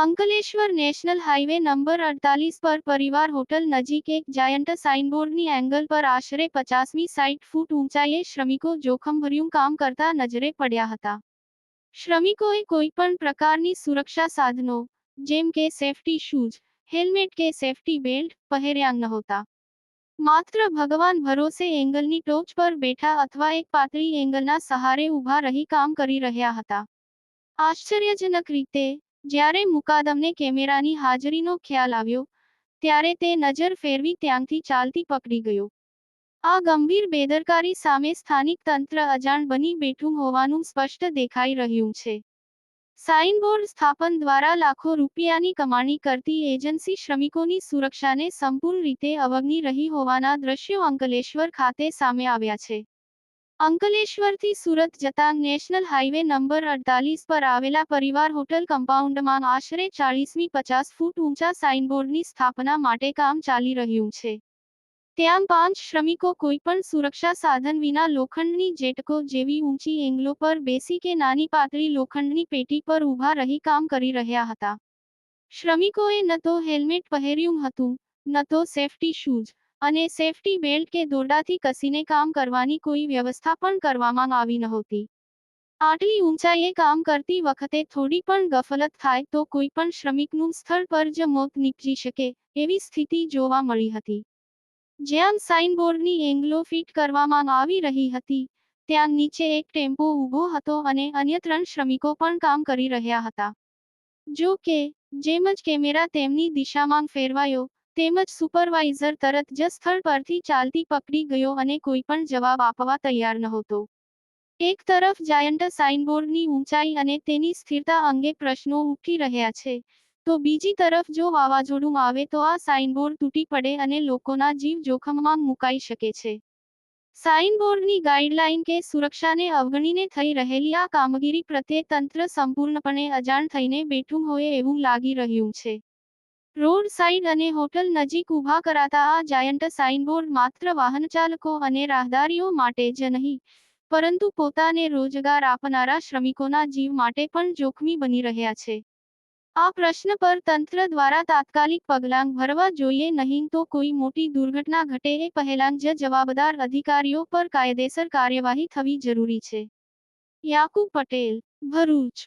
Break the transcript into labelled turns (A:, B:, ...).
A: Ankleshwar national highway number અડતાલીસ પર પરિવાર હોટલ નજીક એક જાયન્ટ સાઇનબોર્ડની એંગલ પર આશરે પચાસમી સાઈઠ ફૂટ ઊંચાઈએ શ્રમિકો જોખમભર્યું કામ કરતા નજરે પડ્યા હતા. શ્રમિકોએ કોઈ પણ પ્રકારની સુરક્ષા સાધનો, જેમ કે સેફટી શૂઝ હેલ્મેટ કે સેફટી બેલ્ટ પહેર્યા નહોતા. માત્ર ભગવાન ભરોસે એંગલની ટોચ પર બેઠા અથવા એક પાતળી એંગલના સહારે ઊભા રહી કામ કરી રહ્યા હતા. આશ્ચર્યજનક રીતે જ્યારે મુકાદમને કેમેરાની હાજરીનો ખ્યાલ આવ્યો, ત્યારે તે નજર ફેરવી ત્યાંથી ચાલતી પકડી ગયો. આ ગંભીર બેદરકારી સામે સ્થાનિક તંત્ર અજાણ બની બેઠું હોવાનું સ્પષ્ટ દેખાઈ રહ્યું છે. સાઇનબોર્ડ સ્થાપન દ્વારા લાખો રૂપિયાની કમાણી કરતી એજન્સી શ્રમિકોની સુરક્ષાને સંપૂર્ણ રીતે અવગણી રહી હોવાના દ્રશ્યો અંકલેશ્વર ખાતે સામે આવ્યા છે. અંકલેશ્વરથી સુરત જતા નેશનલ હાઈવે નંબર અડતાલીસ પર આવેલા પરિવાર હોટલ કમ્પાઉન્ડમાં આશરે ચાળીસમી પચાસ ફૂટ ઊંચા સાઇનબોર્ડની સ્થાપના માટે કામ ચાલી રહ્યું છે. ત્યાં પાંચ શ્રમિકો કોઈપણ સુરક્ષા સાધન વિના લોખંડની જેટકો જેવી ઊંચી એંગલો પર બેસી કે નાની પાતળી લોખંડની પેટી પર ઊભા રહી કામ કરી રહ્યા હતા. શ્રમિકોએ ન તો હેલ્મેટ પહેર્યું હતું, ન તો સેફટી શૂઝ અને સેફટી બેલ્ટ કે દોરડાથી કસીને કામ કરવાની કોઈ વ્યવસ્થા પણ કરવામાં આવી નહોતી. આટલી ઊંચાઈએ કામ કરતી વખતે થોડી પણ ગફલત થાય તો કોઈ પણ શ્રમિકનું સ્થળ પર જ મોત નીપજી શકે એવી સ્થિતિ જોવા મળી હતી. જ્યાં સાઇનબોર્ડની એંગલો ફિટ કરવામાં આવી રહી હતી, ત્યાં નીચે એક ટેમ્પો ઊભો હતો અને અન્ય ત્રણ શ્રમિકો પણ કામ કરી રહ્યા હતા. જો કે, જેમ જ કેમેરા તેમની દિશામાં ફેરવાયો તેમજ સુપરવાઇઝર તરત જ સ્થળ પરથી ચાલતી પકડી ગયો અને કોઈ પણ જવાબ આપવા તૈયાર નહોતો. એક તરફ જાયન્ટ સાઇનબોર્ડની ઊંચાઈ અને તેની સ્થિરતા અંગે પ્રશ્નો ઉઠી રહ્યા છે, તો બીજી તરફ જો વાવાઝોડું આવે તો આ સાઇનબોર્ડ તૂટી પડે અને લોકોના જીવ જોખમમાં મુકાઈ શકે છે. સાઇનબોર્ડની ગાઈડલાઈન કે સુરક્ષાને અવગણીને થઈ રહેલી આ કામગીરી પ્રત્યે તંત્ર સંપૂર્ણપણે અજાણ થઈને બેઠું હોય એવું લાગી રહ્યું છે. રોડ સાઇડ અને હોટલ નજીક ઊભા કરાતા આ જાયન્ટ સાઇનબોર્ડ માત્ર વાહનચાલકો અને રાહદારીઓ માટે જ નહીં, પરંતુ પોતાને રોજગાર આપનારા શ્રમિકોના જીવ માટે પણ જોખમી બની રહ્યા છે. આ પ્રશ્ન પર તંત્ર દ્વારા તાત્કાલિક પગલાં ભરવા જોઈએ નહીં તો કોઈ મોટી દુર્ઘટના ઘટે એ પહેલાં જ જવાબદાર અધિકારીઓ પર કાયદેસર કાર્યવાહી થવી જરૂરી છે. યાકુબ પટેલ, ભરૂચ.